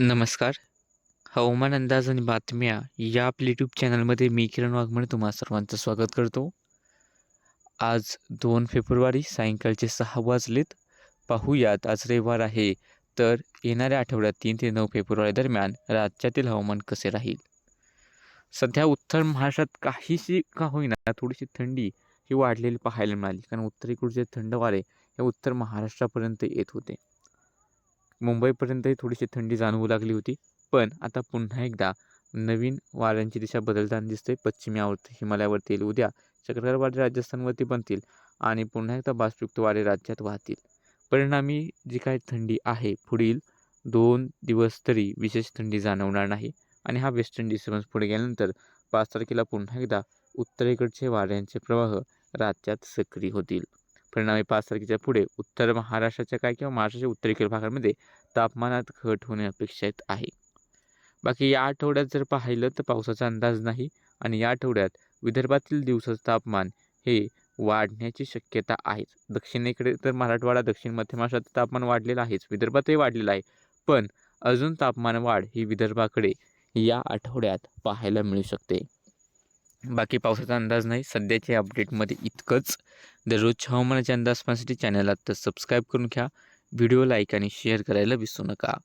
नमस्कार. हवामान अंदाज आणि बातम्या या आपल्या यूट्यूब चॅनलमध्ये मी किरण वाघमणे तुम्हा सर्वांचं स्वागत करतो. आज दोन फेब्रुवारी सायंकाळचे सहा वाजलेत. पाहूयात आज रविवार आहे तर येणाऱ्या आठवड्यात तीन ते नऊ फेब्रुवारी दरम्यान राज्यातील हवामान कसे राहील? सध्या उत्तर महाराष्ट्रात काहीशी का होईना थोडीशी थंडी ही वाढलेली पाहायला मिळाली कारण उत्तरेकडचे थंड वारे हे उत्तर महाराष्ट्रापर्यंत येत होते. मुंबईपर्यंतही थोडीशी थंडी जाणवू लागली होती. पण आता पुन्हा एकदा नवीन वाऱ्यांची दिशा बदलताना दिसते पश्चिमेवर हिमालयावरती येईल. उद्या चक्रवार राजस्थानवरती बनतील आणि पुन्हा एकदा बाष्पयुक्त वारे राज्यात वाहतील. परिणामी जी काही थंडी आहे पुढील दोन दिवस तरी विशेष थंडी जाणवणार नाही. आणि हा वेस्टर्न डिस्टर्बन्स पुढे गेल्यानंतर पाच तारखेला पुन्हा एकदा उत्तरेकडचे वाऱ्यांचे प्रवाह राज्यात सक्रिय होतील. परिणामी पाच तारखेच्या पुढे उत्तर महाराष्ट्राच्या काय किंवा महाराष्ट्राच्या उत्तरेकडील भागामध्ये तापमानात घट होणे अपेक्षित आहे. बाकी या आठवड्यात जर पाहिलं तर पावसाचा अंदाज नाही आणि या आठवड्यात विदर्भातील दिवसाचं तापमान हे वाढण्याची शक्यता आहेच. दक्षिणेकडे तर मराठवाडा दक्षिण मध्य महाराष्ट्रात तापमान वाढलेलं आहेच. विदर्भातही वाढलेलं आहे. पण अजून तापमान वाढ ही विदर्भाकडे या आठवड्यात पाहायला मिळू शकते. बाकी पावसाचा अंदाज नाही. सध्याच्या अपडेटमध्ये इतकंच. दररोजच्या हवामानाच्या अंदाज पाहण्यासाठी चॅनलला तर सबस्क्राईब करून घ्या. व्हिडिओ लाईक आणि शेअर करायला विसरू नका.